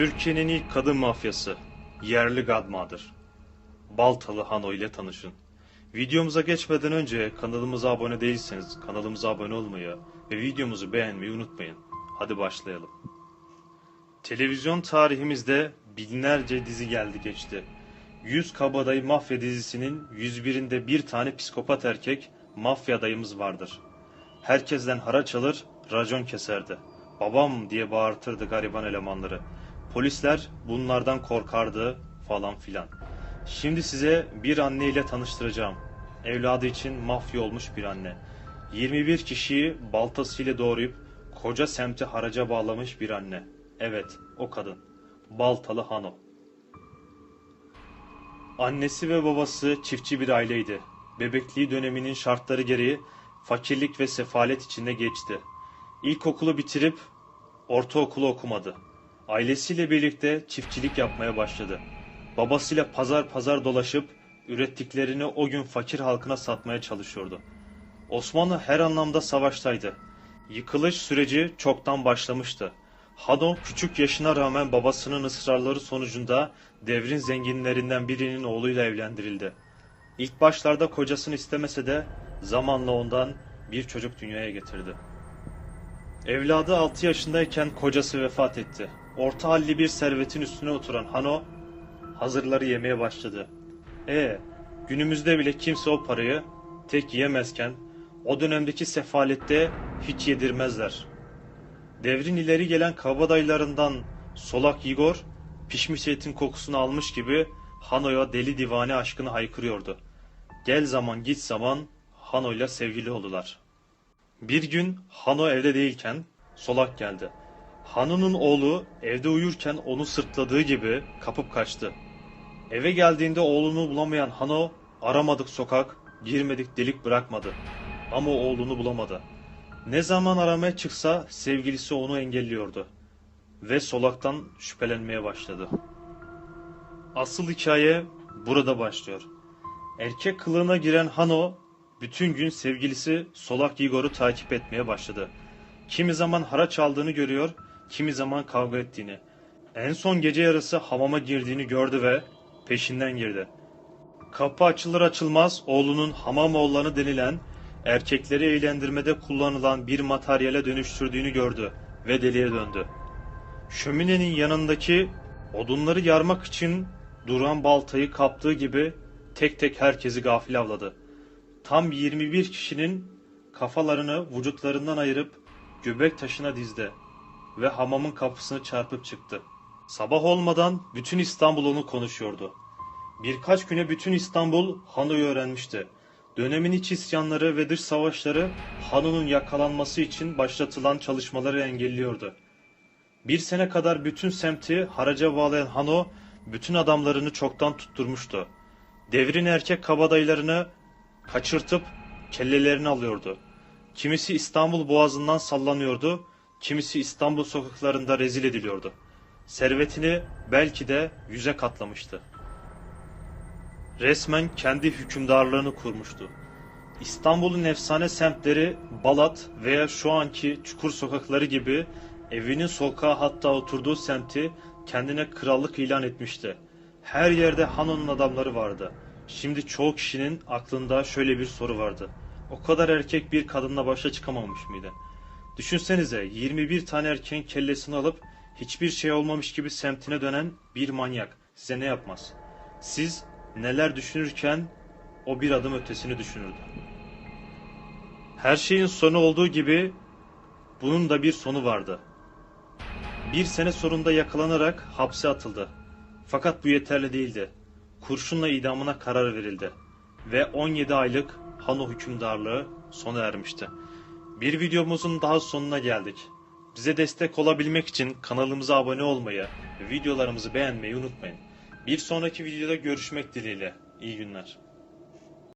Türkiye'nin ilk kadın mafyası, yerli Godmother. Baltalı Hano ile tanışın. Videomuza geçmeden önce kanalımıza abone değilseniz kanalımıza abone olmayı ve videomuzu beğenmeyi unutmayın. Hadi başlayalım. Televizyon tarihimizde binlerce dizi geldi geçti. 100 Kabadayı Mafya dizisinin 101'inde bir tane psikopat erkek mafya adayımız vardır. Herkesten haraç alır, racon keserdi. Babam diye bağırtırdı gariban elemanları. Polisler bunlardan korkardı falan filan. Şimdi size bir anne ile tanıştıracağım. Evladı için mafya olmuş bir anne. 21 kişiyi baltasıyla doğrayıp koca semti haraca bağlamış bir anne. Evet, o kadın. Baltalı Hano. Annesi ve babası çiftçi bir aileydi. Bebekliği döneminin şartları gereği fakirlik ve sefalet içinde geçti. İlkokulu bitirip ortaokulu okumadı. Ailesiyle birlikte çiftçilik yapmaya başladı. Babasıyla pazar pazar dolaşıp ürettiklerini o gün fakir halkına satmaya çalışıyordu. Osmanlı her anlamda savaştaydı. Yıkılış süreci çoktan başlamıştı. Hano küçük yaşına rağmen babasının ısrarları sonucunda devrin zenginlerinden birinin oğluyla evlendirildi. İlk başlarda kocasını istemese de zamanla ondan bir çocuk dünyaya getirdi. Evladı 6 yaşındayken kocası vefat etti. Orta halli bir servetin üstüne oturan Hano hazırları yemeye başladı. E günümüzde bile kimse o parayı tek yiyemezken o dönemdeki sefalette hiç yedirmezler. Devrin ileri gelen kabadayılarından Solak Igor pişmiş etin kokusunu almış gibi Hano'ya deli divane aşkını haykırıyordu. Gel zaman git zaman Hano'yla sevgili oldular. Bir gün Hano evde değilken Solak geldi. Hano'nun oğlu evde uyurken onu sırtladığı gibi kapıp kaçtı. Eve geldiğinde oğlunu bulamayan Hano aramadık sokak, girmedik delik bırakmadı. Ama oğlunu bulamadı. Ne zaman aramaya çıksa sevgilisi onu engelliyordu. Ve Solak'tan şüphelenmeye başladı. Asıl hikaye burada başlıyor. Erkek kılığına giren Hano bütün gün sevgilisi Solak Igor'u takip etmeye başladı. Kimi zaman haraç aldığını görüyor, kimi zaman kavga ettiğini. En son gece yarısı hamama girdiğini gördü ve peşinden girdi. Kapı açılır açılmaz oğlunun hamam oğlanı denilen erkekleri eğlendirmede kullanılan bir materyale dönüştürdüğünü gördü ve deliye döndü. Şöminenin yanındaki odunları yarmak için duran baltayı kaptığı gibi tek tek herkesi gafil avladı. Tam 21 kişinin kafalarını vücutlarından ayırıp göbek taşına dizdi ve hamamın kapısını çarpıp çıktı. Sabah olmadan bütün İstanbul onu konuşuyordu. Birkaç güne bütün İstanbul Hano'yu öğrenmişti. Dönemin iç isyanları ve dış savaşları Hano'nun yakalanması için başlatılan çalışmaları engelliyordu. Bir sene kadar bütün semti haraca bağlayan Hano, bütün adamlarını çoktan tutturmuştu. Devrin erkek kabadayılarını kaçırtıp kellelerini alıyordu. Kimisi İstanbul boğazından sallanıyordu, kimisi İstanbul sokaklarında rezil ediliyordu. Servetini belki de yüze katlamıştı. Resmen kendi hükümdarlığını kurmuştu. İstanbul'un efsane semtleri Balat veya şu anki Çukur sokakları gibi evinin sokağa hatta oturduğu semti kendine krallık ilan etmişti. Her yerde Hano'nun adamları vardı. Şimdi çoğu kişinin aklında şöyle bir soru vardı. O kadar erkek bir kadınla başa çıkamamış mıydı? Düşünsenize 21 tane erkeğin kellesini alıp hiçbir şey olmamış gibi semtine dönen bir manyak size ne yapmaz? Siz neler düşünürken o bir adım ötesini düşünürdü. Her şeyin sonu olduğu gibi bunun da bir sonu vardı. Bir sene sonunda yakalanarak hapse atıldı. Fakat bu yeterli değildi. Kurşunla idamına karar verildi. Ve 17 aylık Hano hükümdarlığı sona ermişti. Bir videomuzun daha sonuna geldik. Bize destek olabilmek için kanalımıza abone olmayı ve videolarımızı beğenmeyi unutmayın. Bir sonraki videoda görüşmek dileğiyle. İyi günler.